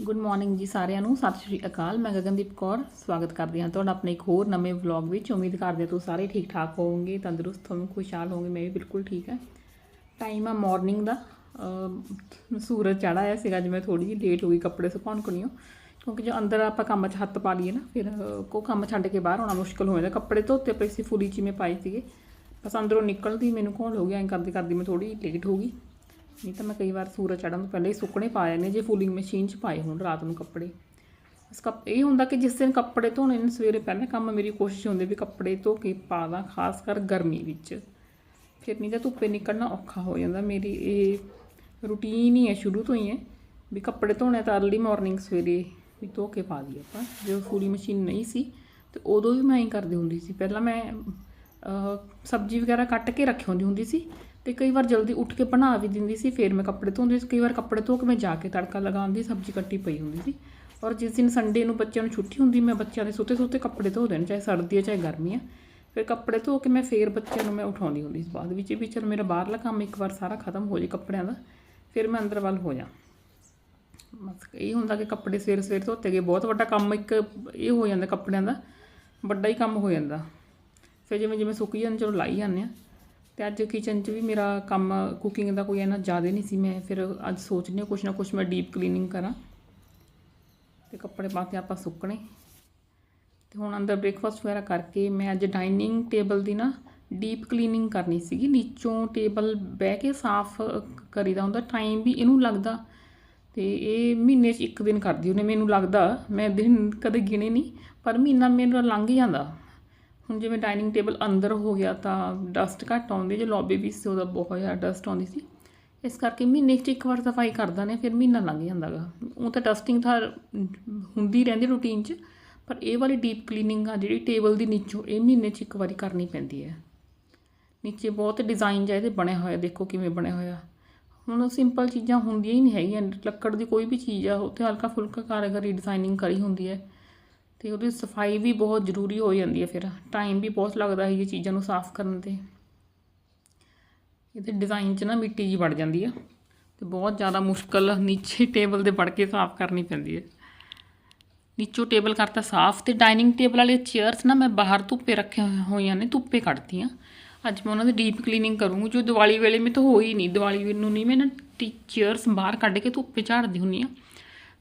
Good morning ਜੀ ਸਾਰਿਆਂ ਨੂੰ। ਸਤਿ ਸ਼੍ਰੀ ਅਕਾਲ। ਮੈਂ ਗਗਨਦੀਪ ਕੌਰ ਸਵਾਗਤ ਕਰਦੀ ਹਾਂ ਤੁਹਾਡਾ ਆਪਣੇ ਇੱਕ ਹੋਰ ਨਵੇਂ ਵਲੌਗ ਵਿੱਚ। ਉਮੀਦ ਕਰਦੇ ਹਾਂ ਤੁਸੀਂ ਸਾਰੇ ਠੀਕ ਠਾਕ ਹੋਵੋਗੇ ਤੰਦਰੁਸਤ ਹੋਵੋਗੇ ਖੁਸ਼ਹਾਲ ਹੋਵੋਗੇ। ਮੈਂ ਵੀ ਬਿਲਕੁਲ ਠੀਕ ਹਾਂ। ਟਾਈਮ ਆ ਮਾਰਨਿੰਗ ਦਾ। ਸੂਰਜ ਚੜਾ ਆਇਆ ਸੀਗਾ। ਅੱਜ ਮੈਂ ਥੋੜੀ ਜਿਹੀ ਲੇਟ ਹੋ ਗਈ ਕੱਪੜੇ ਸੁਕਾਉਣ ਕੋਲੋਂ ਕਿਉਂਕਿ ਜੋ ਅੰਦਰ ਆਪਾਂ ਕੰਮ 'ਚ ਹੱਥ ਪਾ ਲਈਏ ਨਾ ਫਿਰ ਅਹ, ਕੋ ਕੰਮ ਛੱਡ ਕੇ ਬਾਹਰ ਆਉਣਾ ਮੁਸ਼ਕਲ ਹੋ ਜਾਂਦਾ। ਕੱਪੜੇ ਧੋਤੇ ਪਏ ਸੀ ਫੁੱਲੀ 'ਚ ਹੀ ਮੈਂ ਪਾਏ ਸੀਗੇ। ਬਸ ਅੰਦਰੋਂ ਨਿਕਲਦੀ ਮੈਨੂੰ ਘੋਲ ਹੋ ਗਿਆ। ਐਂ ਕਰਦੀ ਕਰਦੀ ਮੈਂ ਥੋੜੀ ਲੇਟ ਹੋ ਗਈ। ਨਹੀਂ ਤਾਂ ਮੈਂ ਕਈ ਵਾਰ ਸੂਰਜ ਚੜ੍ਹਨ ਤੋਂ ਪਹਿਲਾਂ ਹੀ ਸੁੱਕਣੇ ਪਾਏ ਨੇ ਜੇ ਫੂਲਿੰਗ ਮਸ਼ੀਨ 'ਚ ਪਾਏ ਹੋਣ ਰਾਤ ਨੂੰ ਕੱਪੜੇ। ਇਸ ਕੱਪ, ਇਹ ਹੁੰਦਾ ਕਿ ਜਿਸ ਦਿਨ ਕੱਪੜੇ ਧੋਣੇ ਨੇ, ਸਵੇਰੇ ਪਹਿਲਾਂ ਕੰਮ ਮੇਰੀ ਕੋਸ਼ਿਸ਼ ਹੁੰਦੀ ਵੀ ਕੱਪੜੇ ਧੋ ਕੇ ਪਾ ਦਾਂ, ਖਾਸ ਕਰ ਗਰਮੀ ਵਿੱਚ। ਫਿਰ ਨਹੀਂ ਤਾਂ ਧੁੱਪੇ ਨਿਕਲਣਾ ਔਖਾ ਹੋ ਜਾਂਦਾ। ਮੇਰੀ ਇਹ ਰੂਟੀਨ ਹੀ ਹੈ ਸ਼ੁਰੂ ਤੋਂ ਹੀ ਹੈ ਵੀ ਕੱਪੜੇ ਧੋਣੇ ਤਾਂ ਅਰਲੀ ਮਾਰਨਿੰਗ ਸਵੇਰੇ ਵੀ ਧੋ ਕੇ ਪਾ ਦਈਏ ਆਪਾਂ। ਜਦੋਂ ਫੂਲੀ ਮਸ਼ੀਨ ਨਹੀਂ ਸੀ, ਤੇ ਉਦੋਂ ਵੀ ਮੈਂ ਹੀ ਕਰਦੀ ਹੁੰਦੀ ਸੀ। ਪਹਿਲਾਂ ਮੈਂ ਸਬਜ਼ੀ ਵਗੈਰਾ ਕੱਟ ਕੇ ਰੱਖੀ ਹੁੰਦੀ ਹੁੰਦੀ ਸੀ। ਤੇ ਕਈ ਵਾਰ ਜਲਦੀ ਉੱਠ ਕੇ ਬਣਾ ਵੀ ਦਿੰਦੀ ਸੀ, ਫਿਰ ਮੈਂ ਕੱਪੜੇ ਧੋਂਦੀ ਸੀ। ਕਈ ਵਾਰ ਕੱਪੜੇ ਧੋ ਕੇ ਮੈਂ ਜਾ ਕੇ ਤੜਕਾ ਲਗਾਉਂਦੀ, ਸਬਜ਼ੀ ਕੱਟੀ ਪਈ ਹੁੰਦੀ ਸੀ। ਔਰ ਜਿਸ ਦਿਨ ਸੰਡੇ ਨੂੰ ਬੱਚਿਆਂ ਨੂੰ ਛੁੱਟੀ ਹੁੰਦੀ, ਮੈਂ ਬੱਚਿਆਂ ਦੇ ਸੁੱਤੇ ਸੁੱਤੇ ਕੱਪੜੇ ਧੋ ਦੇਣ, ਚਾਹੇ ਸਰਦੀ ਹੈ ਚਾਹੇ ਗਰਮੀ ਹੈ ਫਿਰ ਕੱਪੜੇ ਧੋ ਕੇ ਮੈਂ ਫੇਰ ਬੱਚਿਆਂ ਨੂੰ ਮੈਂ ਉਠਾਉਂਦੀ ਹੁੰਦੀ ਸੀ ਬਾਅਦ ਵਿੱਚ, ਵੀ ਚਲ ਮੇਰਾ ਬਾਹਰਲਾ ਕੰਮ ਇੱਕ ਵਾਰ ਸਾਰਾ ਖਤਮ ਹੋ ਜੇ ਕੱਪੜਿਆਂ ਦਾ, ਫਿਰ ਮੈਂ ਅੰਦਰ ਵੱਲ ਹੋ ਜਾ। ਬਸ ਇਹ ਹੁੰਦਾ ਕਿ ਕੱਪੜੇ ਸਵੇਰ ਸਵੇਰ ਧੋਤੇ ਗਏ। ਬਹੁਤ ਵੱਡਾ ਕੰਮ ਇੱਕ ਇਹ ਹੋ ਜਾਂਦਾ ਕੱਪੜਿਆਂ ਦਾ, ਵੱਡਾ ਹੀ ਕੰਮ ਹੋ ਜਾਂਦਾ। ਫਿਰ ਜਿਵੇਂ ਜਿਵੇਂ ਸੁੱਕ ਜਾਂਦੇ, ਚਲੋ ਲਾਈ ਜਾਂਦੇ ਆ ਤੇ ਅੱਜ ਕਿਚਨ 'ਚ ਵੀ ਮੇਰਾ ਕੰਮ ਕੁਕਿੰਗ ਦਾ ਕੋਈ ਇੰਨਾ ਜ਼ਿਆਦਾ ਨਹੀਂ ਸੀ, ਮੈਂ ਫਿਰ ਅੱਜ ਸੋਚਦੀ ਹਾਂ ਕੁਛ ਨਾ ਕੁਛ ਮੈਂ ਡੀਪ ਕਲੀਨਿੰਗ ਕਰਾਂ ਤੇ ਕੱਪੜੇ ਪਾ ਕੇ ਆਪਾਂ ਸੁੱਕਣੇ। ਤੇ ਹੁਣ ਅੰਦਰ ਬ੍ਰੇਕਫਾਸਟ ਵਗੈਰਾ ਕਰਕੇ ਮੈਂ ਅੱਜ ਡਾਈਨਿੰਗ ਟੇਬਲ ਦੀ ਨਾ ਡੀਪ ਕਲੀਨਿੰਗ ਕਰਨੀ ਸੀਗੀ। ਨੀਚੋਂ ਟੇਬਲ ਬਹਿ ਕੇ ਸਾਫ਼ ਕਰੀਦਾ ਹੁੰਦਾ ਟਾਈਮ ਵੀ ਇਹਨੂੰ ਲੱਗਦਾ ਤੇ ਇਹ ਮਹੀਨੇ 'ਚ ਇੱਕ ਦਿਨ ਕਰਦੀ ਉਹਨੇ ਮੈਨੂੰ ਲੱਗਦਾ, ਮੈਂ ਦਿਨ ਕਦੇ ਗਿਣੇ ਨਹੀਂ, ਪਰ ਮਹੀਨਾ ਮੇਰਾ ਲੰਘ ਜਾਂਦਾ। ਹੁਣ ਜਿਵੇਂ ਡਾਈਨਿੰਗ ਟੇਬਲ ਅੰਦਰ ਹੋ ਗਿਆ ਤਾਂ ਡਸਟ ਘੱਟ ਆਉਂਦੀ ਜੇ ਲੌਬੀ ਵੀ ਸੀ ਉਹਦਾ ਬਹੁਤ ਜ਼ਿਆਦਾ ਡਸਟ ਆਉਂਦੀ ਸੀ। ਇਸ ਕਰਕੇ ਮਹੀਨੇ 'ਚ ਇੱਕ ਵਾਰ ਸਫ਼ਾਈ ਕਰਦਾ ਨੇ, ਫਿਰ ਮਹੀਨਾ ਲੰਘ ਜਾਂਦਾ ਗਾ ਉਹ ਤਾਂ ਡਸਟਿੰਗ ਤਾਂ ਹੁੰਦੀ ਰਹਿੰਦੀ ਰੂਟੀਨ 'ਚ, ਪਰ ਇਹ ਵਾਲੀ ਡੀਪ ਕਲੀਨਿੰਗ ਆ ਜਿਹੜੀ ਟੇਬਲ ਦੀ ਨੀਚੋਂ, ਇਹ ਮਹੀਨੇ 'ਚ ਇੱਕ ਵਾਰੀ ਕਰਨੀ ਪੈਂਦੀ ਹੈ। ਨੀਚੇ ਬਹੁਤ ਡਿਜ਼ਾਈਨ ਜਿਹਾ ਇਹਦੇ ਬਣਿਆ ਹੋਇਆ, ਦੇਖੋ ਕਿਵੇਂ ਬਣਿਆ ਹੋਇਆ। ਹੁਣ ਸਿੰਪਲ ਚੀਜ਼ਾਂ ਹੁੰਦੀਆਂ ਹੀ ਨਹੀਂ ਹੈਗੀਆਂ, ਲੱਕੜ ਦੀ ਕੋਈ ਵੀ ਚੀਜ਼ ਆ, ਉੱਥੇ ਹਲਕਾ ਫੁਲਕਾ ਕਾਰੀਗਰੀ ਡਿਜ਼ਾਈਨਿੰਗ ਕਰੀ ਹੁੰਦੀ ਹੈ। ਤੇ ਉਹਦੀ ਸਫ਼ਾਈ ਵੀ ਬਹੁਤ ਜ਼ਰੂਰੀ ਹੋ ਜਾਂਦੀ ਹੈ ਫਿਰ। ਟਾਈਮ ਵੀ ਬਹੁਤ ਲੱਗਦਾ ਹੈ ਇਹ ਚੀਜ਼ਾਂ ਨੂੰ ਸਾਫ਼ ਕਰਨ ਤੇ। ਇਹਦੇ ਡਿਜ਼ਾਈਨ 'ਚ ਨਾ ਮਿੱਟੀ ਜੀ ਵੜ ਜਾਂਦੀ ਆ ਤੇ ਬਹੁਤ ਜ਼ਿਆਦਾ ਮੁਸ਼ਕਲ ਨੀਚੇ ਟੇਬਲ ਦੇ ਵੜ ਕੇ ਸਾਫ਼ ਕਰਨੀ ਪੈਂਦੀ ਹੈ। ਨੀਚੋਂ ਟੇਬਲ ਕਰਤਾ ਸਾਫ਼ ਤੇ ਡਾਈਨਿੰਗ ਟੇਬਲ ਵਾਲੇ ਚੇਅਰਸ ਨਾ ਮੈਂ ਬਾਹਰ ਧੁੱਪੇ ਰੱਖੇ ਹੋਈਆਂ ਨੇ, ਧੁੱਪੇ ਕੱਢਤੀਆਂ। ਅੱਜ ਮੈਂ ਉਹਨਾਂ ਦੀ ਡੀਪ ਕਲੀਨਿੰਗ ਕਰੂੰਗੀ, ਜੋ ਦੀਵਾਲੀ ਵੇਲੇ ਮੈਂ ਤਾਂ ਹੋਈ ਨਹੀਂ। ਦੀਵਾਲੀ ਨੂੰ ਨਹੀਂ ਮੈਂ ਨਾ ਚੇਅਰਸ ਬਾਹਰ ਕੱਢ ਕੇ ਧੁੱਪੇ ਝਾੜਦੀ ਹੁੰਨੀ ਆ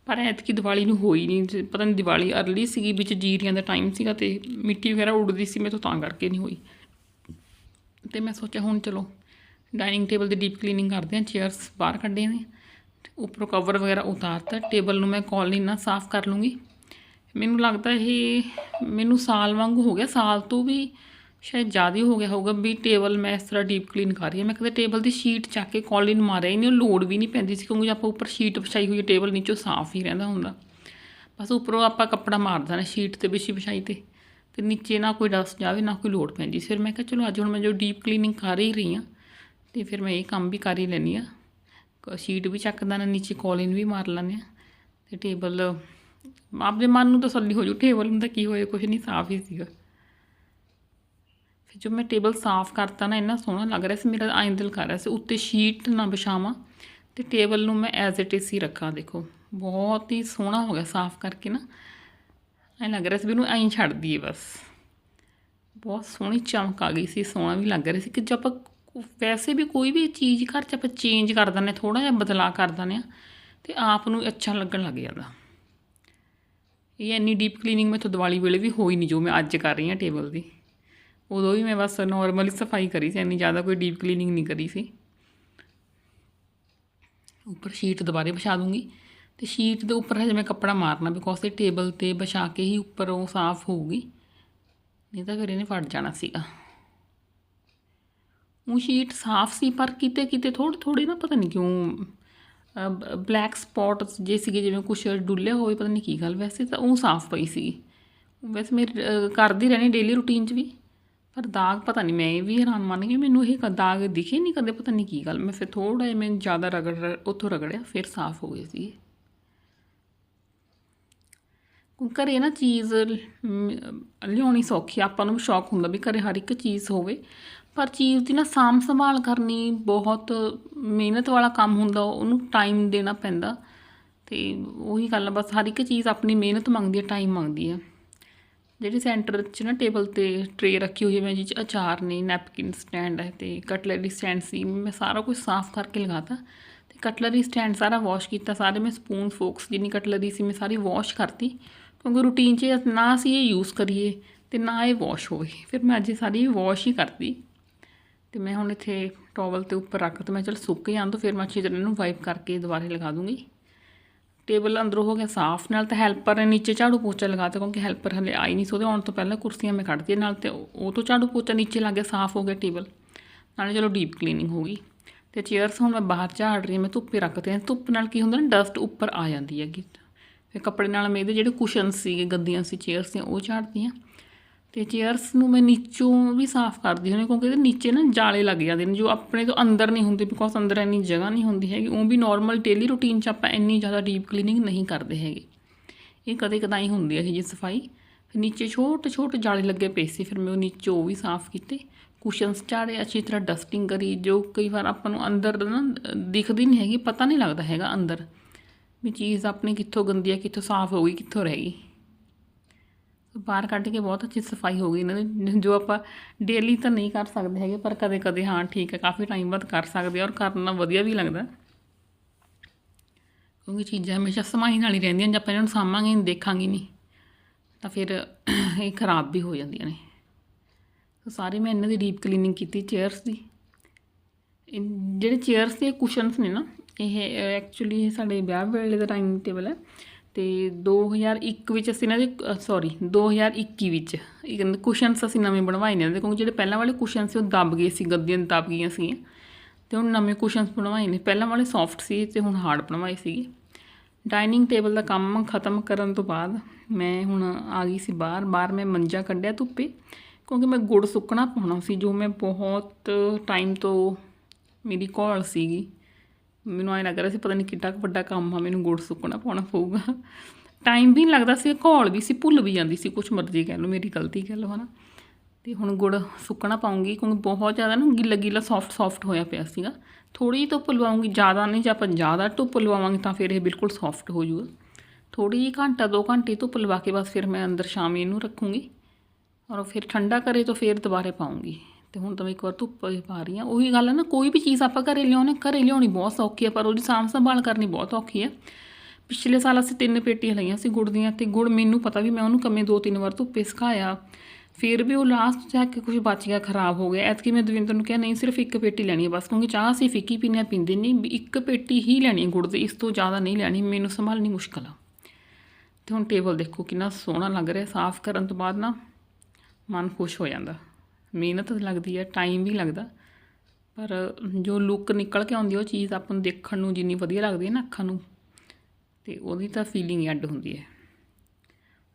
ਪਰ ਐਤਕੀ ਦੀਵਾਲੀ ਨੂੰ ਹੋਈ ਨਹੀਂ ਤੇ ਪਤਾ ਨਹੀਂ ਦੀਵਾਲੀ ਅਰਲੀ ਸੀਗੀ, ਵਿੱਚ ਜੀਰੀਆਂ ਦਾ ਟਾਈਮ ਸੀਗਾ ਤੇ ਮਿੱਟੀ ਵਗੈਰਾ ਉੱਡਦੀ ਸੀ, ਮੇਰੇ ਤੋਂ ਤਾਂ ਕਰਕੇ ਨਹੀਂ ਹੋਈ। ਤੇ ਮੈਂ ਸੋਚਿਆ ਹੁਣ ਚਲੋ ਡਾਈਨਿੰਗ ਟੇਬਲ ਦੀ ਡੀਪ ਕਲੀਨਿੰਗ ਕਰਦੇ ਹਾਂ ਚੇਅਰਸ ਬਾਹਰ ਕੱਢੇ ਨੇ ਉੱਪਰੋਂ ਕਵਰ ਵਗੈਰਾ ਉਤਾਰਤਾ। ਟੇਬਲ ਨੂੰ ਮੈਂ ਕੌਲੀ ਨਾਲ ਸਾਫ਼ ਕਰ ਲੂੰਗੀ। ਮੈਨੂੰ ਲੱਗਦਾ ਇਹ, ਮੈਨੂੰ ਸਾਲ ਵਾਂਗੂ ਹੋ ਗਿਆ, ਸਾਲ ਤੋਂ ਵੀ ਸ਼ਾਇਦ ਜ਼ਿਆਦਾ ਹੀ ਹੋ ਗਿਆ ਹੋਊਗਾ ਵੀ ਟੇਬਲ ਮੈਂ ਇਸ ਤਰ੍ਹਾਂ ਡੀਪ ਕਲੀਨ ਕਰ ਰਹੀ ਹਾਂ। ਮੈਂ ਕਦੇ ਟੇਬਲ ਦੀ ਸ਼ੀਟ ਚੱਕ ਕੇ ਕੌਲਿਨ ਮਾਰਿਆ ਹੀ ਨਹੀਂ ਲੋਡ ਵੀ ਨਹੀਂ ਪੈਂਦੀ ਸੀ ਕਿਉਂਕਿ ਆਪਾਂ ਉੱਪਰ ਸ਼ੀਟ ਵਿਛਾਈ ਹੋਈ ਹੈ, ਟੇਬਲ ਨੀਚੋਂ ਸਾਫ਼ ਹੀ ਰਹਿੰਦਾ ਹੁੰਦਾ। ਬਸ ਉੱਪਰੋਂ ਆਪਾਂ ਕੱਪੜਾ ਮਾਰ ਦੇਣਾ ਸ਼ੀਟ ਤੇ ਵਿਛੀ ਵਿਛਾਈ ਤੇ ਤੇ ਨੀਚੇ ਨਾ ਕੋਈ ਡਸਟ ਜਾਵੇ, ਨਾ ਕੋਈ ਲੋਡ ਪੈਂਦੀ। ਫਿਰ ਮੈਂ ਕਿਹਾ ਚਲੋ ਅੱਜ ਹੁਣ ਮੈਂ ਜੋ ਡੀਪ ਕਲੀਨਿੰਗ ਕਰ ਹੀ ਰਹੀ ਹਾਂ, ਤੇ ਫਿਰ ਮੈਂ ਇਹ ਕੰਮ ਵੀ ਕਰ ਹੀ ਲੈਂਦੀ ਆ ਸ਼ੀਟ ਵੀ ਚੱਕਦਾ ਨਾ ਨੀਚੇ ਕੌਲਿਨ ਵੀ ਮਾਰ ਲੈਂਦੇ ਆ ਤੇ ਟੇਬਲ ਆਪਦੇ ਮਨ ਨੂੰ ਤਸੱਲੀ ਹੋ ਜੂ, ਟੇਬਲ ਨੂੰ ਤਾਂ ਕੀ ਹੋਇਆ ਕੁਝ ਨਹੀਂ, ਸਾਫ਼ ਹੀ ਸੀਗਾ। ਫਿਰ ਜੋ ਮੈਂ ਟੇਬਲ ਸਾਫ਼ ਕਰਤਾ ਨਾ, ਇੰਨਾ ਸੋਹਣਾ ਲੱਗ ਰਿਹਾ ਸੀ, ਮੇਰਾ ਐਂ ਦਿਲ ਕਰ ਰਿਹਾ ਸੀ, ਉੱਤੇ ਸ਼ੀਟ ਨਾ ਵਿਛਾਵਾਂ ਤੇ ਟੇਬਲ ਨੂੰ ਮੈਂ ਐਜ਼ ਇਟ ਇਜ਼ ਹੀ ਰੱਖਾਂ, ਦੇਖੋ। ਬਹੁਤ ਹੀ ਸੋਹਣਾ ਹੋ ਗਿਆ ਸਾਫ਼ ਕਰਕੇ ਨਾ। ਐਂ ਲੱਗ ਰਿਹਾ ਸੀ ਵੀ ਇਹਨੂੰ ਐਂ ਛੱਡ ਦਈਏ ਬਸ। ਬਹੁਤ ਸੋਹਣੀ ਚਮਕ ਆ ਗਈ ਸੀ, ਸੋਹਣਾ ਵੀ ਲੱਗ ਰਿਹਾ ਸੀ ਕਿ ਜੇ ਆਪਾਂ ਵੈਸੇ ਵੀ ਕੋਈ ਵੀ ਚੀਜ਼ ਘਰ 'ਚ ਆਪਾਂ ਚੇਂਜ ਕਰ ਦਿੰਦੇ ਥੋੜਾ ਜਿਹਾ ਬਦਲਾਅ ਕਰ ਦਿੰਦੇ ਆ ਤੇ ਆਪ ਨੂੰ ਅੱਛਾ ਲੱਗਣ ਲੱਗ ਜਾਂਦਾ। ਇਹ ਇੰਨੀ ਡੀਪ ਕਲੀਨਿੰਗ ਮੈਂ ਤਾਂ ਦੀਵਾਲੀ ਵੇਲੇ ਵੀ ਹੋਈ ਨਹੀਂ ਜੋ ਮੈਂ ਅੱਜ ਕਰ ਰਹੀ ਹਾਂ ਟੇਬਲ ਦੀ। ਉਦੋਂ ਵੀ ਮੈਂ ਬਸ ਨਾਰਮਲੀ ਸਫ਼ਾਈ ਕਰੀ ਸੀ, ਇੰਨੀ ਜ਼ਿਆਦਾ ਕੋਈ ਡੀਪ ਕਲੀਨਿੰਗ ਨਹੀਂ ਕਰੀ ਸੀ। ਉੱਪਰ ਸ਼ੀਟ ਦੁਬਾਰੇ ਵਿਛਾ ਦੂੰਗੀ ਤੇ ਸ਼ੀਟ ਦੇ ਉੱਪਰ ਹਜੇ ਮੈਂ ਕੱਪੜਾ ਮਾਰਨਾ ਬਿਕੋਜ਼ 'ਤੇ ਟੇਬਲ ਤੇ ਵਿਛਾ ਕੇ ਹੀ ਉੱਪਰ ਉਹ ਸਾਫ਼ ਹੋਊਗੀ। ਨਹੀਂ ਤਾਂ ਫਿਰ ਇਹਨੇ ਫਟ ਜਾਣਾ ਸੀਗਾ। ਉਹ ਸ਼ੀਟ ਸਾਫ਼ ਸੀ, ਪਰ ਕਿਤੇ ਕਿਤੇ ਥੋੜੀ ਥੋੜੀ ਨਾ ਪਤਾ ਨਹੀਂ ਕਿਉਂ ਬਲੈਕ ਸਪੌਟਸ ਜੇ ਸੀਗੇ, ਜਿਵੇਂ ਕੁਛ ਡੁੱਲੇ ਹੋਏ, ਪਤਾ ਨਹੀਂ ਕੀ ਗੱਲ, ਵੈਸੇ ਤਾਂ ਉਹ ਸਾਫ਼ ਪਈ ਸੀ ਵੈਸੇ ਮੇਰੀ ਕਰਦੀ ਰਹਿਣੀ ਡੇਲੀ ਰੂਟੀਨ 'ਚ ਵੀ। ਪਰ ਦਾਗ ਪਤਾ ਨਹੀਂ ਮੈਂ ਇਹ ਵੀ ਹੈਰਾਨ ਮੰਨ ਗਈ ਮੈਨੂੰ ਇਹ ਕ- ਦਾਗ ਦਿਖੇ ਨਹੀਂ ਕਦੇ ਪਤਾ ਨਹੀਂ ਕੀ ਗੱਲ। ਮੈਂ ਫਿਰ ਥੋੜਾ ਜਿਹਾ ਮੈਂ ਜ਼ਿਆਦਾ ਰਗੜ ਉੱਥੋਂ ਰਗੜਿਆ ਫਿਰ ਸਾਫ਼ ਹੋ ਗਏ ਸੀ। ਘਰੇ ਨਾ ਚੀਜ਼ ਲਿਆਉਣੀ ਸੌਖੀ ਆਪਾਂ ਨੂੰ ਵੀ ਸ਼ੌਕ ਹੁੰਦਾ ਵੀ ਘਰੇ ਹਰ ਇੱਕ ਚੀਜ਼ ਹੋਵੇ। ਪਰ ਚੀਜ਼ ਦੀ ਨਾ ਸਾਂਭ ਸੰਭਾਲ ਕਰਨੀ ਬਹੁਤ ਮਿਹਨਤ ਵਾਲਾ ਕੰਮ ਹੁੰਦਾ ਉਹਨੂੰ ਟਾਈਮ ਦੇਣਾ ਪੈਂਦਾ। ਤੇ ਉਹੀ ਗੱਲ ਆ, ਬਸ ਹਰ ਇੱਕ ਚੀਜ਼ ਆਪਣੀ ਮਿਹਨਤ ਮੰਗਦੀ ਹੈ ਟਾਈਮ ਮੰਗਦੀ ਹੈ ਜਿਹੜੀ ਸੈਂਟਰ 'ਚ ਨਾ ਟੇਬਲ ਤੇ ਟਰੇ ਰੱਖੀ ਹੋਈ ਹੈ, ਮੈਂ ਜਿਹ 'ਚ ਅਚਾਰ ਨੇ ਨੈਪਕਿਨ ਸਟੈਂਡ ਹੈ ਤੇ ਕਟਲਰੀ ਸਟੈਂਡ ਸੀ, ਮੈਂ ਸਾਰਾ ਕੁਝ ਸਾਫ਼ ਕਰਕੇ ਲਗਾਤਾ ਤੇ ਕਟਲਰੀ ਸਟੈਂਡ ਸਾਰਾ ਵਾਸ਼ ਕੀਤਾ, ਸਾਰੇ ਮੈਂ ਸਪੂਨ ਫੋਕਸ ਜਿੰਨੀ ਕਟਲਰੀ ਸੀ ਮੈਂ ਸਾਰੀ ਵਾਸ਼ ਕਰਤੀ ਕਿਉਂਕਿ ਰੂਟੀਨ 'ਚ ਨਾ ਅਸੀਂ ਇਹ ਯੂਜ਼ ਕਰੀਏ ਤੇ ਨਾ ਇਹ ਵਾਸ਼ ਹੋਵੇ। ਫਿਰ ਮੈਂ ਅੱਜ ਇਹ ਸਾਰੀ ਵਾਸ਼ ਹੀ ਕਰਤੀ ਤੇ ਮੈਂ ਹੁਣ ਇੱਥੇ ਟੋਵਲ ਤੇ ਉੱਪਰ ਰੱਖ ਤੇ ਮੈਂ ਚਲ ਸੁੱਕ ਜਾਣ ਤੋਂ ਫਿਰ ਮੈਂ ਅੱਛੀ ਤਰ੍ਹਾਂ ਇਹਨੂੰ ਵਾਈਪ ਕਰਕੇ ਦੁਬਾਰੇ ਲਗਾ ਦੂੰਗੀ। ਟੇਬਲ ਅੰਦਰੋਂ ਹੋ ਗਿਆ ਸਾਫ਼, ਨਾਲ ਤਾਂ ਹੈਲਪਰ ਨੇ ਨੀਚੇ ਝਾੜੂ ਪੋਚਾ ਲਗਾਤਾ ਕਿਉਂਕਿ ਹੈਲਪਰ ਹਲੇ ਆਈ ਨਹੀਂ ਸੀ ਉਹਦੇ, ਆਉਣ ਤੋਂ ਪਹਿਲਾਂ ਕੁਰਸੀਆਂ ਮੈਂ ਕੱਢਤੀਆਂ ਨਾਲ ਤੇ ਉਹ ਤੋਂ ਝਾੜੂ ਪੋਚਾ ਨੀਚੇ ਲੱਗ ਗਿਆ, ਸਾਫ਼ ਹੋ ਗਿਆ ਟੇਬਲ ਨਾਲੇ ਚਲੋ ਡੀਪ ਕਲੀਨਿੰਗ ਹੋ ਗਈ। ਤੇ ਚੇਅਰਸ ਹੁਣ ਮੈਂ ਬਾਹਰ ਝਾੜ ਰਹੀ ਹਾਂ, ਮੈਂ ਧੁੱਪੇ ਰੱਖਦੇ ਹਾਂ ਧੁੱਪ ਨਾਲ ਕੀ ਹੁੰਦਾ ਨਾ ਡਸਟ ਉੱਪਰ ਆ ਜਾਂਦੀ ਹੈਗੀ। ਫਿਰ ਕੱਪੜੇ ਨਾਲ ਮੈਂ ਇਹਦੇ ਜਿਹੜੇ ਕੁਸ਼ਨ ਸੀਗੇ, ਗੱਦੀਆਂ ਸੀ ਚੇਅਰਸ ਦੀਆਂ ਉਹ ਝਾੜਦੀ ਹਾਂ। ਤੇ ਚੇਅਰਸ ਨੂੰ ਮੈਂ ਨੀਚੋਂ ਵੀ ਸਾਫ਼ ਕਰਦੀ ਹੁੰਦੀ ਕਿਉਂਕਿ ਇਹਦੇ ਨੀਚੇ ਨਾ ਜਾਲੇ ਲੱਗ ਜਾਂਦੇ ਨੇ, ਜੋ ਆਪਣੇ ਤੋਂ ਅੰਦਰ ਨਹੀਂ ਹੁੰਦੇ ਬਿਕੋਜ਼ ਅੰਦਰ ਇੰਨੀ ਜਗ੍ਹਾ ਨਹੀਂ ਹੁੰਦੀ ਹੈਗੀ, ਉਹ ਵੀ ਨਾਰਮਲ ਡੇਲੀ ਰੂਟੀਨ 'ਚ ਆਪਾਂ ਇੰਨੀ ਜ਼ਿਆਦਾ ਡੀਪ ਕਲੀਨਿੰਗ ਨਹੀਂ ਕਰਦੇ ਹੈਗੇ। ਇਹ ਕਦੇ ਕਦਾਈ ਹੁੰਦੀ ਹੈ ਇਹ ਜੀ ਸਫ਼ਾਈ। ਫਿਰ ਨੀਚੇ ਛੋਟੇ ਛੋਟੇ ਜਾਲੇ ਲੱਗੇ ਪਏ ਸੀ, ਫਿਰ ਮੈਂ ਉਹ ਨੀਚੋਂ ਉਹ ਵੀ ਸਾਫ਼ ਕੀਤੇ। ਕੁਸ਼ਨਸ ਝਾੜੇ ਅੱਛੀ ਤਰ੍ਹਾਂ ਡਸਟਿੰਗ ਕਰੀ, ਜੋ ਕਈ ਵਾਰ ਆਪਾਂ ਨੂੰ ਅੰਦਰ ਨਾ ਦਿਖਦੀ ਨਹੀਂ ਹੈਗੀ, ਪਤਾ ਨਹੀਂ ਲੱਗਦਾ ਹੈਗਾ ਅੰਦਰ ਵੀ ਚੀਜ਼ ਆਪਣੀ ਕਿੱਥੋਂ ਗੰਦੀ ਹੈ ਕਿੱਥੋਂ ਸਾਫ਼ ਹੋ ਗਈ, ਕਿੱਥੋਂ ਰਹਿ ਗਈ। ਬਾਹਰ ਕੱਢ ਕੇ ਬਹੁਤ ਅੱਛੀ ਸਫ਼ਾਈ ਹੋ ਗਈ ਇਹਨਾਂ ਦੀ, ਜੋ ਆਪਾਂ ਡੇਲੀ ਤਾਂ ਨਹੀਂ ਕਰ ਸਕਦੇ ਹੈਗੇ, ਪਰ ਕਦੇ ਕਦੇ ਹਾਂ ਠੀਕ ਹੈ, ਕਾਫੀ ਟਾਈਮ ਬਾਅਦ ਕਰ ਸਕਦੇ ਔਰ ਕਰਨਾ ਵਧੀਆ ਵੀ ਲੱਗਦਾ। ਕਿਉਂਕਿ ਚੀਜ਼ਾਂ ਹਮੇਸ਼ਾ ਸਮਾਈ ਨਾਲ ਹੀ ਰਹਿੰਦੀਆਂ ਜੇ ਆਪਾਂ ਇਹਨਾਂ ਨੂੰ ਸਾਂਭਾਂਗੇ ਨਹੀਂ ਦੇਖਾਂਗੇ ਨਹੀਂ ਤਾਂ ਫਿਰ ਇਹ ਖਰਾਬ ਵੀ ਹੋ ਜਾਂਦੀਆਂ ਨੇ। ਸੋ ਸਾਰੇ ਮੈਂ ਇਹਨਾਂ ਦੀ ਡੀਪ ਕਲੀਨਿੰਗ ਕੀਤੀ ਚੇਅਰਸ ਦੀ। ਜਿਹੜੇ ਚੇਅਰਸ ਦੇ ਕੁਸ਼ਨਸ ਨੇ ਨਾ, ਇਹ ਐਕਚੁਅਲੀ ਇਹ ਸਾਡੇ ਵਿਆਹ ਵੇਲੇ ਦਾ ਟਾਈਮ ਟੇਬਲ ਹੈ। ਤੇ 2001 ਵਿੱਚ ਅਸੀਂ ਇਹਨਾਂ ਦੇ ਸੌਰੀ 2021 ਵਿੱਚ ਕੁਸ਼ਨਸ ਅਸੀਂ ਨਵੇਂ ਬਣਵਾਏ ਨੇ। ਕਿਉਂਕਿ ਜਿਹੜੇ ਪਹਿਲਾਂ ਵਾਲੇ ਕੁਸ਼ਨ ਸੀ, ਉਹ ਦਬ ਗਏ ਸੀ, ਗੱਦੀਆਂ ਦਬ ਗਈਆਂ ਸੀ ਤੇ ਹੁਣ ਨਵੇਂ ਕੁਸ਼ਨਸ ਬਣਵਾਏ ਨੇ। ਪਹਿਲਾਂ ਵਾਲੇ ਸੌਫਟ ਸੀ ਤੇ ਹੁਣ ਹਾਰਡ ਬਣਵਾਏ ਸੀਗੇ। ਡਾਈਨਿੰਗ ਟੇਬਲ ਦਾ ਕੰਮ ਖਤਮ ਕਰਨ ਤੋਂ ਬਾਅਦ ਮੈਂ ਹੁਣ ਆ ਗਈ ਸੀ ਬਾਹਰ। ਬਾਹਰ ਮੈਂ ਮੰਜਾ ਕੱਢਿਆ ਧੁੱਪੇ, ਕਿਉਂਕਿ ਮੈਂ ਗੁੜ ਸੁੱਕਣਾ ਪਾਉਣਾ ਸੀ, ਜੋ ਮੈਂ ਬਹੁਤ ਟਾਈਮ ਤੋਂ ਮੇਰੀ ਘੋਲ ਸੀਗੀ। ਮੈਨੂੰ ਐਂ ਲੱਗ ਰਿਹਾ ਸੀ ਪਤਾ ਨਹੀਂ ਕਿੱਡਾ ਕੁ ਵੱਡਾ ਕੰਮ ਆ, ਮੈਨੂੰ ਗੁੜ ਸੁੱਕਣਾ ਪਾਉਣਾ ਪਊਗਾ। ਟਾਈਮ ਵੀ ਨਹੀਂ ਲੱਗਦਾ ਸੀ, ਘੋਲ ਵੀ ਸੀ, ਭੁੱਲ ਵੀ ਜਾਂਦੀ ਸੀ, ਕੁਛ ਮਰਜ਼ੀ ਕਹਿ ਲਓ, ਮੇਰੀ ਗਲਤੀ ਕਹਿ ਲਓ, ਹਨਾ। ਤੇ ਹੁਣ ਗੁੜ ਸੁੱਕਣਾ ਪਾਉਂਗੀ, ਕਿਉਂਕਿ ਬਹੁਤ ਜ਼ਿਆਦਾ ਨਾ ਗਿੱਲਾ ਗਿੱਲਾ ਸੌਫਟ ਸੌਫਟ ਹੋਇਆ ਪਿਆ ਸੀਗਾ। ਥੋੜੀ ਧੁੱਪ ਲਵਾਉਂਗੀ, ਜ਼ਿਆਦਾ ਨਹੀਂ, ਜੇ ਆਪਾਂ ਜ਼ਿਆਦਾ ਧੁੱਪ ਲਵਾਵਾਂਗੇ ਤਾਂ ਫਿਰ ਇਹ ਬਿਲਕੁਲ ਸੌਫਟ ਹੋ ਜੂਗਾ। ਥੋੜੀ ਜਿਹੀ ਘੰਟਾ, ਦੋ ਘੰਟੇ ਧੁੱਪ ਲਵਾ ਕੇ ਬਸ ਫਿਰ ਮੈਂ ਅੰਦਰ ਸ਼ਾਮੀ ਇਹਨੂੰ ਰੱਖੂੰਗੀ। ਔਰ ਫਿਰ ਠੰਡਾ ਕਰੇ ਤਾਂ ਫਿਰ ਦੁਬਾਰੇ ਪਾਉਂਗੀ। ਤੇ ਹੁਣ ਤਾਂ ਮੈਂ ਇੱਕ ਵਾਰ ਧੁੱਪ ਹੀ ਪਾ ਰਹੀ ਹਾਂ। ਉਹੀ ਗੱਲ ਹੈ ਨਾ, ਕੋਈ ਵੀ ਚੀਜ਼ ਆਪਾਂ ਘਰੇ ਲਿਆਉਣੇ, ਘਰੇ ਲਿਆਉਣੀ ਬਹੁਤ ਸੌਖੀ ਹੈ, ਪਰ ਉਹਦੀ ਸਾਂਭ ਸੰਭਾਲ ਕਰਨੀ ਬਹੁਤ ਔਖੀ ਹੈ। ਪਿਛਲੇ ਸਾਲ ਅਸੀਂ ਤਿੰਨ ਪੇਟੀਆਂ ਲਈਆਂ ਸੀ ਗੁੜ ਦੀਆਂ ਤੇ ਗੁੜ ਮੈਨੂੰ ਪਤਾ ਵੀ ਮੈਂ ਉਹਨੂੰ ਕਮੇ ਦੋ ਤਿੰਨ ਵਾਰ ਧੁੱਪੇ ਸੁਕਾਇਆ। ਫਿਰ ਵੀ ਉਹ ਲਾਸਟ ਜਾ ਕੇ ਕੁਝ ਬਚ ਗਿਆ, ਖਰਾਬ ਹੋ ਗਿਆ। ਐਤਕੀ ਮੈਂ ਦਵਿੰਦਰ ਨੂੰ ਕਿਹਾ, ਨਹੀਂ, ਸਿਰਫ ਇੱਕ ਪੇਟੀ ਲੈਣੀ ਹੈ ਬਸ, ਕਿਉਂਕਿ ਚਾਹ ਅਸੀਂ ਫਿੱਕੀ ਪੀਂਦੇ ਹਾਂ, ਪੀਂਦੇ ਨਹੀਂ। ਵੀ ਇੱਕ ਪੇਟੀ ਹੀ ਲੈਣੀ ਹੈ ਗੁੜ ਦੀ, ਇਸ ਤੋਂ ਜ਼ਿਆਦਾ ਨਹੀਂ ਲੈਣੀ, ਮੈਨੂੰ ਸੰਭਾਲਣੀ ਮੁਸ਼ਕਲ ਆ। ਤੇ ਹੁਣ ਟੇਬਲ ਦੇਖੋ ਕਿੰਨਾ ਸੋਹਣਾ ਲੱਗ ਰਿਹਾ, ਸਾਫ਼ ਕਰਨ ਤੋਂ ਬਾਅਦ ਨਾ ਮਨ ਖੁਸ਼ ਹੋ ਜਾਂਦਾ। ਮਿਹਨਤ ਲੱਗਦੀ ਹੈ ਟਾਈਮ ਵੀ ਲੱਗਦਾ। ਪਰ ਜੋ ਲੁੱਕ ਨਿਕਲ ਕੇ ਆਉਂਦੀ ਉਹ ਚੀਜ਼ ਆਪਾਂ ਨੂੰ ਦੇਖਣ ਨੂੰ ਜਿੰਨੀ ਵਧੀਆ ਲੱਗਦੀ ਹੈ ਨਾ ਅੱਖਾਂ ਨੂੰ, ਤੇ ਉਹਦੀ ਤਾਂ ਫੀਲਿੰਗ ਹੀ ਅੱਡ ਹੁੰਦੀ ਹੈ।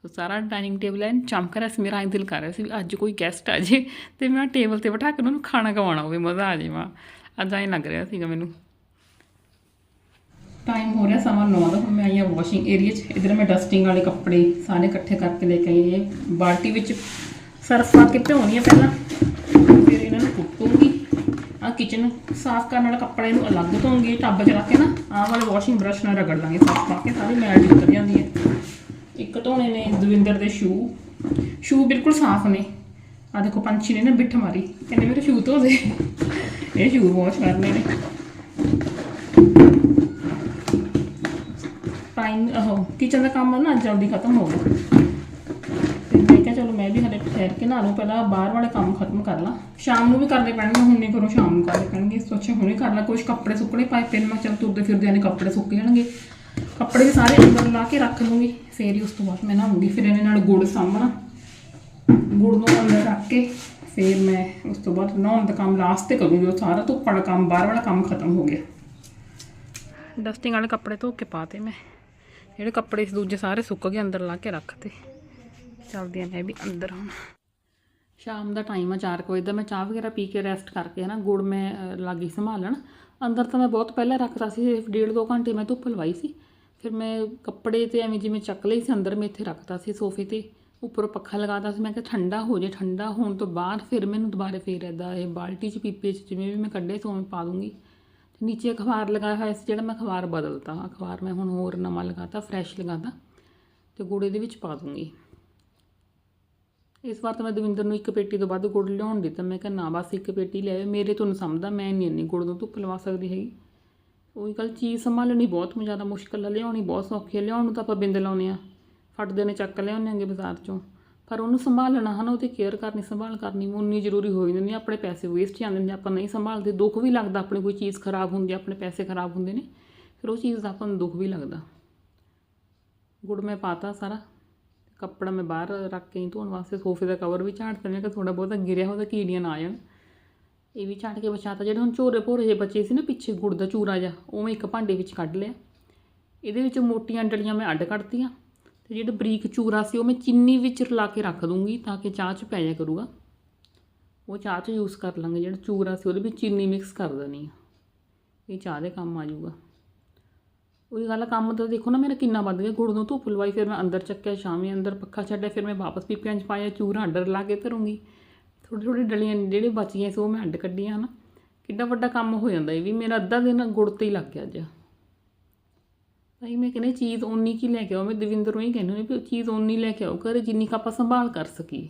ਸੋ ਸਾਰਾ ਡਾਈਨਿੰਗ ਟੇਬਲ ਐਨ ਚਮਕ ਰਿਹਾ ਸੀ, ਮੇਰਾ ਐਂ ਦਿਲ ਕਰ ਰਿਹਾ ਸੀ ਵੀ ਅੱਜ ਕੋਈ ਗੈਸਟ ਆ ਜੇ, ਤੇ ਮੈਂ ਟੇਬਲ ਤੇ ਬਿਠਾ ਕੇ ਉਹਨਾਂ ਨੂੰ ਖਾਣਾ ਖਵਾਉਣਾ ਹੋਵੇ, ਮਜ਼ਾ ਆ ਜਾਵੇ ਅੱਜ ਐਂ ਲੱਗ ਰਿਹਾ ਸੀਗਾ ਮੈਨੂੰ। ਟਾਈਮ ਹੋ ਰਿਹਾ ਸਮਾਂ 9 ਦਾ, ਹੁਣ ਮੈਂ ਆਈ ਹਾਂ ਵਾਸ਼ਿੰਗ ਏਰੀਆ 'ਚ। ਇਧਰ ਮੈਂ ਡਸਟਿੰਗ ਵਾਲੇ ਕੱਪੜੇ ਸਾਰੇ ਇਕੱਠੇ ਕਰਕੇ ਲੈ ਕੇ ਆਈ ਹਾਂ। ਬਾਲਟੀ ਵਿੱਚ ਸਰਫ ਪਾ ਕੇ ਭਿਉਣੀ ਆ ਪਹਿਲਾਂ। ਫਿਰ ਇਹਨਾਂ ਨੂੰ ਕੁੱਟੂੰਗੀ। ਆ ਕਿਚਨ ਸਾਫ਼ ਕਰਨ ਵਾਲਾ ਕੱਪੜੇ ਨੂੰ ਅਲੱਗ ਧੋਉਂਗੀ ਟੱਬ 'ਚ ਰੱਖ ਕੇ ਨਾ। ਆਹ ਵਾਲੇ ਵਾਸ਼ਿੰਗ ਬ੍ਰਸ਼ ਨਾਲ ਰਗੜ ਲਾਂਗੇ, ਸਾਫ਼ ਪਾ ਕੇ ਸਾਰੀ ਮੈਲ ਜੀ ਉਤਰ ਜਾਂਦੀ ਹੈ ਇੱਕ ਧੋਣੇ ਨੇ ਦਵਿੰਦਰ ਦੇ ਸ਼ੂ ਸ਼ੂ ਬਿਲਕੁਲ ਸਾਫ਼ ਨੇ। ਆ ਦੇਖੋ ਪੰਛੀ ਨੇ ਨਾ ਬਿੱਠ ਮਾਰੀ। ਕਹਿੰਦੇ ਮੇਰੇ ਸ਼ੂ ਧੋ ਦੇ ਇਹ ਸ਼ੂ ਵਾਸ਼ ਕਰਨੇ ਨੇ। ਟਾਈਮ ਉਹ ਕਿਚਨ ਦਾ ਕੰਮ ਨਾ ਜਲਦੀ ਖਤਮ ਹੋ ਗਿਆ। ਮੈਂ ਵੀ ਹਲੇ ਕੇ ਨਾ ਲਵਾਂ ਪਹਿਲਾਂ ਬਾਹਰ ਵਾਲੇ ਕੰਮ ਖਤਮ ਕਰ ਲਾਂ। ਸ਼ਾਮ ਨੂੰ ਵੀ ਕਰਨੇ ਪੈਣਗੇ, ਹੁਣ ਨਹੀਂ ਕਰੋ, ਸ਼ਾਮ ਨੂੰ ਕਰਨੇ ਪੈਣਗੇ। ਸੋਚਿਆ ਹੁਣੇ ਕਰ ਲਾਂ ਕੁਝ ਕੱਪੜੇ ਸੁੱਕਣੇ ਪਾਏ, ਫਿਰ ਮੈਂ ਚਲ ਤੁਰਦੇ ਫਿਰਦੇ ਨੇ ਕੱਪੜੇ ਸੁੱਕ ਜਾਣਗੇ। ਕੱਪੜੇ ਵੀ ਸਾਰੇ ਅੰਦਰ ਲਾ ਕੇ ਰੱਖ ਲੂੰਗੀ, ਫੇਰ ਹੀ ਉਸ ਤੋਂ ਬਾਅਦ ਮੈਂ ਨਹਾਉਂਗੀ, ਫਿਰ ਇਹਨੇ ਨਾਲ ਗੁੜ ਸਾਂਭਣਾ। ਗੁੜ ਨੂੰ ਅੰਦਰ ਰੱਖ ਕੇ ਫਿਰ ਮੈਂ ਉਸ ਤੋਂ ਬਾਅਦ ਨਹਾਉਣ ਦਾ ਕੰਮ ਲਾਸਟ ਤੇ ਕਰੂੰਗੀ, ਉਹ ਸਾਰਾ ਧੁੱਪ ਵਾਲਾ ਕੰਮ, ਬਾਹਰ ਵਾਲਾ ਕੰਮ ਖਤਮ ਹੋ ਗਿਆ। ਡਸਟਿੰਗ ਵਾਲੇ ਕੱਪੜੇ ਧੋ ਕੇ ਪਾਤੇ ਮੈਂ। ਜਿਹੜੇ ਕੱਪੜੇ ਸੀ ਦੂਜੇ ਸਾਰੇ ਸੁੱਕ ਗਏ, ਅੰਦਰ ਲਾ ਕੇ ਰੱਖਤੇ। ਚੱਲਦੀ ਆ ਮੈਂ ਵੀ ਅੰਦਰ ਹੁਣ। ਸ਼ਾਮ ਦਾ ਟਾਈਮ ਆ 4 ਵਜੇ ਦਾ ਮੈਂ ਚਾਹ ਵਗੈਰਾ ਪੀ ਕੇ ਰੈਸਟ ਕਰਕੇ ਹੈ ਨਾ ਗੁੜ ਮੈਂ ਅ, ਲੱਗੀ ਸੰਭਾਲਣ। ਅੰਦਰ ਤਾਂ ਮੈਂ ਬਹੁਤ ਪਹਿਲਾਂ ਰੱਖਦਾ ਸੀ ਸਿਰਫ ਡੇਢ ਦੋ ਘੰਟੇ ਮੈਂ ਧੁੱਪ ਲਵਾਈ ਸੀ। ਫਿਰ ਮੈਂ ਕੱਪੜੇ ਤੇ ਐਵੇਂ ਜਿਵੇਂ ਚੱਕ ਲਈ ਸੀ ਅੰਦਰ ਮੈਂ ਇੱਥੇ ਰੱਖਦਾ ਸੀ ਸੋਫੇ ਤੇ। ਉੱਪਰ ਪੱਖਾ ਲਗਾਤਾ ਸੀ ਮੈਂ ਕਿਹਾ ਠੰਡਾ ਹੋ ਜੇ ਠੰਡਾ ਹੋਣ ਤੋਂ ਬਾਅਦ ਫਿਰ ਮੈਨੂੰ ਦੁਬਾਰੇ ਫੇਰ ਇੱਦਾਂ ਇਹ ਬਾਲਟੀ 'ਚ ਪੀਪੇ 'ਚ ਜਿਵੇਂ ਵੀ ਮੈਂ ਕੱਢੇ ਸੀ ਉਵੇਂ ਪਾ ਦੂੰਗੀ। ਤੇ ਨੀਚੇ ਅਖਬਾਰ ਲਗਾਇਆ ਹੋਇਆ ਸੀ ਜਿਹੜਾ ਮੈਂ ਅਖਬਾਰ ਬਦਲਤਾ ਅਖਬਾਰ ਮੈਂ ਹੁਣ ਹੋਰ ਨਵਾਂ ਲਗਾਤਾ ਫਰੈਸ਼ ਲਗਾਤਾ ਤੇ ਗੁੜ ਇਹਦੇ ਵਿੱਚ ਪਾ ਦੂੰਗੀ। ਇਸ ਵਾਰ ਤਾਂ ਮੈਂ ਦਵਿੰਦਰ ਨੂੰ ਇੱਕ ਪੇਟੀ ਤੋਂ ਵੱਧ ਗੁੜ ਲਿਆਉਣ ਦਿੱਤਾ। ਮੈਂ ਕਿਹਾ, ਨਾ ਬਸ ਇੱਕ ਪੇਟੀ ਲੈ ਆਇਓ, ਮੇਰੇ ਤੋਂ ਨਹੀਂ ਸਮਝਦਾ ਮੈਂ ਨਹੀਂ ਇੰਨੀ ਗੁੜ ਨੂੰ ਧੁੱਪ ਲਵਾ ਸਕਦੀ ਹੈਗੀ। ਉਹੀ ਗੱਲ, ਚੀਜ਼ ਸੰਭਾਲਣੀ ਬਹੁਤ ਜ਼ਿਆਦਾ ਮੁਸ਼ਕਲ ਆ, ਲਿਆਉਣੀ ਬਹੁਤ ਸੌਖੀ ਹੈ ਲਿਆਉਣ ਨੂੰ ਤਾਂ ਆਪਾਂ ਬਿੰਦ ਲਾਉਨੇ ਆ ਫਟਦੇ ਨੇ, ਚੱਕ ਲਿਆਉਂਦੇ ਆਂਗੇ ਬਾਜ਼ਾਰ ਚੋਂ। ਪਰ ਉਹਨੂੰ ਸੰਭਾਲਣਾ ਹਨ, ਉਹਦੀ ਕੇਅਰ ਕਰਨੀ, ਸੰਭਾਲ ਕਰਨੀ ਉਨੀ ਜ਼ਰੂਰੀ ਹੋ ਜਾਂਦੀ ਨਹੀਂ ਆਪਣੇ ਪੈਸੇ ਵੇਸਟ ਜਾਂਦੇ ਨੇ ਆਪਾਂ ਨਹੀਂ ਸੰਭਾਲਦੇ, ਦੁੱਖ ਵੀ ਲੱਗਦਾ ਆਪਣੀ ਕੋਈ ਚੀਜ਼ ਖਰਾਬ ਹੁੰਦੀ ਆਪਣੇ ਪੈਸੇ ਖਰਾਬ ਹੁੰਦੇ ਨੇ, ਫਿਰ ਉਹ ਚੀਜ਼ ਦਾ ਆਪਾਂ ਨੂੰ ਦੁੱਖ ਵੀ ਲੱਗਦਾ। ਗੁੜ ਮੈਂ ਪਾਤਾ ਸਾਰਾ। ਕੱਪੜਾ ਮੈਂ ਬਾਹਰ ਰੱਖ ਕੇ ਹੀ ਧੋਣ ਵਾਸਤੇ ਸੋਫੇ ਦਾ ਕਵਰ ਵੀ ਝਾੜ ਦਿੰਦੇ ਕਿ ਥੋੜਾ ਬਹੁਤਾ ਗਿਰਿਆ ਹੋਦਾ ਕੀੜੀਆਂ ਨਾ ਆ ਜਾਣ। ਇਹ ਵੀ ਝਾੜ ਕੇ ਬਚਾਤਾ ਜਿਹੜੇ ਹੁਣ ਝੋਰੇ ਭੋਰੇ ਜਿਹੇ ਬਚੇ ਸੀ ਨਾ, ਪਿੱਛੇ ਗੁੜ ਦਾ ਚੂਰਾ ਜਿਹਾ, ਉਹ ਮੈਂ ਇੱਕ ਭਾਂਡੇ ਵਿੱਚ ਕੱਢ ਲਿਆ। ਇਹਦੇ ਵਿੱਚ ਮੋਟੀਆਂ ਡਲੀਆਂ ਮੈਂ ਅੱਡ ਕੱਢਤੀਆਂ ਤੇ ਜਿਹੜਾ ਬਰੀਕ ਚੂਰਾ ਸੀ, ਉਹ ਮੈਂ ਚੀਨੀ ਵਿੱਚ ਰਲਾ ਕੇ ਰੱਖ ਦੂੰਗੀ ਤਾਂ ਕਿ ਚਾਹ 'ਚ ਪੈ ਜਾ ਕਰੂਗਾ। ਉਹ ਚਾਹ 'ਚ ਯੂਜ਼ ਕਰ ਲਾਂਗੇ। ਜਿਹੜਾ ਚੂਰਾ ਸੀ, ਉਹਦੇ ਵਿੱਚ ਚੀਨੀ ਮਿਕਸ ਕਰ ਦੇਣੀ ਆ। ਇਹ ਚਾਹ ਦੇ ਕੰਮ ਆ ਜਾਊਗਾ। ਉਹੀ ਗੱਲ ਆ, ਕੰਮ ਤਾਂ ਦੇਖੋ ਨਾ ਮੇਰਾ ਕਿੰਨਾ ਵੱਧ ਗਿਆ। ਗੁੜ ਨੂੰ ਧੁੱਪ ਲਵਾਈ ਫਿਰ ਮੈਂ ਅੰਦਰ ਚੱਕਿਆ ਸ਼ਾਮੀ ਅੰਦਰ ਪੱਖਾ ਛੱਡਿਆ ਫਿਰ ਮੈਂ ਵਾਪਸ ਪੀਪਿਆਂ 'ਚ ਪਾਇਆ ਚੂਰਾ ਅੰਦਰ ਲਾ ਕੇ ਧਰੂੰਗੀ। ਥੋੜੀ ਥੋੜੀ ਡਲੀਆਂ ਜਿਹੜੇ ਬਚੀਆਂ ਸੀ ਉਹ ਮੈਂ ਅੱਡ ਕੱਢੀਆਂ ਹਨਾ। ਕਿੰਨਾ ਵੱਡਾ ਕੰਮ ਹੋ ਜਾਂਦਾ ਇਹ ਵੀ। ਮੇਰਾ ਅੱਧਾ ਦਿਨ ਗੁੜ ਤੇ ਹੀ ਲੱਗ ਗਿਆ ਅੱਜ। ਭਾਈ ਮੈਂ ਕਹਿੰਦੀ ਚੀਜ਼ ਓਨੀ ਕੀ ਲੈ ਕੇ ਆਓ? ਮੈਂ ਦਵਿੰਦਰ ਨੂੰ ਹੀ ਕਹਿੰਦੀ ਹੁੰਦੀ ਵੀ ਚੀਜ਼ ਓਨੀ ਲੈ ਕੇ ਆਓ ਘਰੇ ਜਿੰਨੀ ਕੁ ਆਪਾਂ ਸੰਭਾਲ ਕਰ ਸਕੀਏ।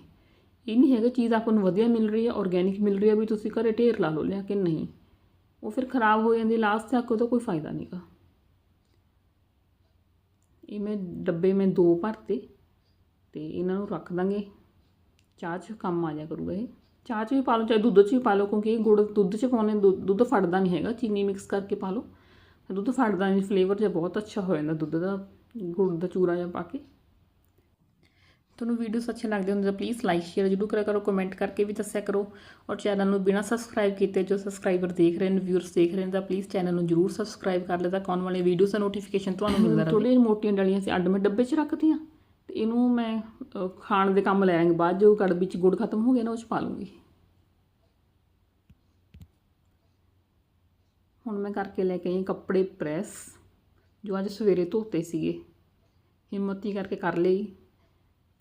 ਇਹ ਨਹੀਂ ਹੈਗਾ ਚੀਜ਼ ਆਪਾਂ ਨੂੰ ਵਧੀਆ ਮਿਲ ਰਹੀ ਹੈ ਆਰਗੇਨਿਕ ਮਿਲ ਰਹੀ ਹੈ ਵੀ ਤੁਸੀਂ ਘਰੇ ਢੇਰ ਲਾ ਲਓ ਲਿਆ ਕਿ ਨਹੀਂ। ਉਹ ਫਿਰ ਖਰਾਬ ਹੋ ਜਾਂਦੀ ਲਾਸਟ ਤੱਕ ਉਹਦਾ ਕੋਈ ਫਾਇਦਾ ਨਹੀਂਗਾ ਇਹ ਮੈਂ ਡੱਬੇ ਮੈਂ ਦੋ ਭਰਤੇ ਤੇ ਇਹਨਾਂ ਨੂੰ ਰੱਖ ਦਾਂਗੇ। ਚਾਹ 'ਚ ਕੰਮ ਆ ਜਾ ਕਰੂਗਾ ਇਹ। ਚਾਹ 'ਚ ਵੀ ਪਾ ਲਓ, ਚਾਹੇ ਦੁੱਧ 'ਚ ਵੀ ਪਾ ਲਓ, ਕਿਉਂਕਿ ਇਹ ਗੁੜ ਦੁੱਧ 'ਚ ਪਾਉਣੇ ਦੁੱਧ ਦੁੱਧ ਫੜਦਾ ਨਹੀਂ ਹੈਗਾ, ਚੀਨੀ ਮਿਕਸ ਕਰਕੇ ਪਾ ਲਓ। ਦੁੱਧ ਫੜਦਾ ਨਹੀਂ ਫਲੇਵਰ ਜਿਹਾ ਬਹੁਤ ਅੱਛਾ ਹੋ ਜਾਂਦਾ ਦੁੱਧ ਦਾ, ਗੁੜ ਦਾ ਚੂਰਾ ਜਿਹਾ ਪਾ ਕੇ। ਤੁਹਾਨੂੰ ਵੀਡੀਓਸ ਅੱਛੇ ਲੱਗਦੇ ਹੁੰਦੇ ਤਾਂ ਪਲੀਜ਼ ਲਾਈਕ ਸ਼ੇਅਰ ਜ਼ਰੂਰ ਕਰਿਆ ਕਰੋ ਕਮੈਂਟ ਕਰਕੇ ਵੀ ਦੱਸਿਆ ਕਰੋ। ਔਰ ਚੈਨਲ ਨੂੰ ਬਿਨਾਂ ਸਬਸਕ੍ਰਾਈਬ ਕੀਤੇ ਜੋ ਸਬਸਕ੍ਰਾਈਬਰ ਦੇਖ ਰਹੇ ਨੇ ਵਿਊਅਰਸ ਦੇਖ ਰਹੇ ਨੇ, ਤਾਂ ਪਲੀਜ਼ ਚੈਨਲ ਨੂੰ ਜ਼ਰੂਰ ਸਬਸਕ੍ਰਾਈਬ ਕਰ ਲਿਆ ਤਾਂ ਆਉਣ ਵਾਲੇ ਵੀਡੀਓਸ ਦਾ ਨੋਟੀਫਿਕੇਸ਼ਨ ਤੁਹਾਨੂੰ ਮਿਲਦਾ ਰਹੇ। ਥੋੜ੍ਹੀਆਂ ਮੋਟੀਆਂ ਡਲੀਆਂ ਸੀ ਅੱਡ ਮੈਂ ਡੱਬੇ 'ਚ ਰੱਖਦੀਆਂ ਤੇ ਇਹਨੂੰ ਮੈਂ ਖਾਣ ਦੇ ਕੰਮ ਲੈ ਆਂਗੀ ਬਾਅਦ ਜੋ ਕੜਬੀ 'ਚ ਗੁੜ ਖਤਮ ਹੋ ਗਿਆ ਨਾ ਉਹ 'ਚ ਪਾ ਲੂੰਗੀ। ਹੁਣ ਮੈਂ ਕਰਕੇ ਲੈ ਕੇ ਆਈ ਕੱਪੜੇ ਪ੍ਰੈਸ ਜੋ ਅੱਜ ਸਵੇਰੇ ਧੋਤੇ ਸੀਗੇ। ਹਿੰਮਤ ਹੀ ਕਰਕੇ ਕਰ ਲਈ।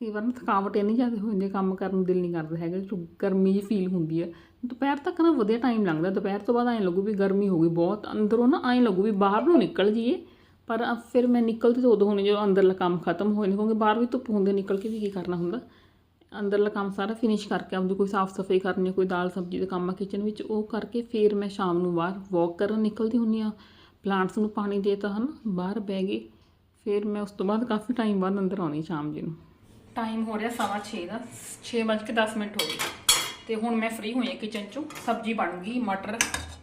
ਕਈ ਵਾਰ ਥਕਾਵਟ ਇੰਨੀ ਜ਼ਿਆਦਾ ਹੋ ਜਾਂਦੀ ਹੈ, ਕੰਮ ਕਰਨ ਨੂੰ ਦਿਲ ਨਹੀਂ ਕਰਦਾ ਹੈਗਾ ਗਰਮੀ ਜਿਹੀ ਫੀਲ ਹੁੰਦੀ ਹੈ। ਦੁਪਹਿਰ ਤੱਕ ਨਾ ਵਧੀਆ ਟਾਈਮ ਲੰਘਦਾ। ਦੁਪਹਿਰ ਤੋਂ ਬਾਅਦ ਐਂ ਲੱਗੂ ਵੀ ਗਰਮੀ ਹੋ ਗਈ ਬਹੁਤ ਅੰਦਰੋਂ ਨਾ ਐਂ ਲੱਗੂ ਵੀ ਬਾਹਰ ਨੂੰ ਨਿਕਲ ਜਾਈਏ ਪਰ ਫਿਰ ਮੈਂ ਨਿਕਲਦੀ ਤਾਂ ਉਦੋਂ ਹੋਣੀ ਜਦੋਂ ਅੰਦਰਲਾ ਕੰਮ ਖਤਮ ਹੋਏ ਨੇ ਕਿਉਂਕਿ ਬਾਹਰ ਵੀ ਧੁੱਪ ਹੁੰਦੇ ਨਿਕਲ ਕੇ ਵੀ ਕੀ ਕਰਨਾ ਹੁੰਦਾ? ਅੰਦਰਲਾ ਕੰਮ ਸਾਰਾ ਫਿਨਿਸ਼ ਕਰਕੇ ਆਪਦੀ ਕੋਈ ਸਾਫ਼ ਸਫ਼ਾਈ ਕਰਨੀ ਕੋਈ ਦਾਲ ਸਬਜ਼ੀ ਦਾ ਕੰਮ ਆ ਕਿਚਨ ਵਿੱਚ ਉਹ ਕਰਕੇ ਫਿਰ ਮੈਂ ਸ਼ਾਮ ਨੂੰ ਬਾਹਰ ਵਾਕ ਕਰਨ ਨਿਕਲਦੀ ਹੁੰਦੀ ਆ ਪਲਾਂਟਸ ਨੂੰ ਪਾਣੀ ਦੇਤਾ ਹਨ ਬਾਹਰ ਬਹਿ ਗਏ ਫਿਰ ਮੈਂ ਉਸ ਤੋਂ ਬਾਅਦ ਕਾਫੀ ਟਾਈਮ ਬਾਅਦ ਅੰਦਰ ਆਉਣੀ ਸ਼ਾਮ ਜੀ ਨੂੰ। ਟਾਈਮ ਹੋ ਰਿਹਾ ਸਵਾ ਛੇ ਦਾ 6:10 ਮਿੰਟ ਹੋ ਗਏ। ਤੇ ਹੁਣ ਮੈਂ ਫ੍ਰੀ ਹੋਈ ਹਾਂ ਕਿਚਨ ਚੋਂ ਸਬਜ਼ੀ ਬਣ ਮਟਰ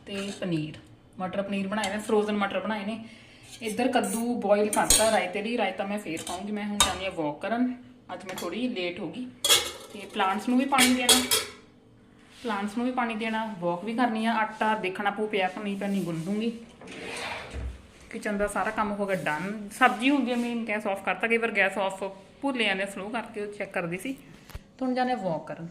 ਤੇ ਪਨੀਰ। ਮਟਰ, ਪਨੀਰ ਬਣਾਏ ਨੇ ਫਰੋਜ਼ਨ ਮਟਰ ਬਣਾਏ ਨੇ। ਇੱਧਰ ਕੱਦੂ ਬੋਇਲ ਕਰਤਾ, ਰਾਇਤੇ ਲਈ, ਰਾਇਤਾ ਮੈਂ ਫੇਰ ਪਾਉਂਗੀ ਮੈਂ ਹੁਣ ਜਾਂਦੀ ਹਾਂ ਵਾਕ ਕਰਨ। ਅੱਜ ਮੈਂ ਥੋੜੀ ਲੇਟ ਹੋ ਗਈ। ਤੇ ਪਲਾਂਟਸ ਨੂੰ ਵੀ ਪਾਣੀ ਦੇਣਾ। ਪਲਾਂਟਸ ਨੂੰ ਵੀ ਪਾਣੀ ਦੇਣਾ। ਵਾਕ ਵੀ ਕਰਨੀ ਆ। ਆਟਾ ਦੇਖਣਾ ਪਊ ਪਿਆ ਕਿ ਨਹੀਂ ਪੈਣੀ ਨਹੀਂ ਗੁੰਨ ਦੂੰਗੀ ਕਿਚਨ ਦਾ ਸਾਰਾ ਕੰਮ ਹੋ ਗਿਆ ਡਨ ਸਬਜ਼ੀ ਹੁੰਦੀ ਹੈ ਮੇਨ ਗੈਸ ਆਫ ਕਰਤਾ ਕਈ ਵਾਰ, ਗੈਸ ਆਫ ਭੁੱਲ ਜਾਂਦੇ ਸਲੋ ਕਰਕੇ ਉਹ ਚੈੱਕ ਕਰਦੀ ਸੀ। ਤਾਂ ਹੁਣ ਜਾਣੇ ਵਾਕ ਕਰਨ।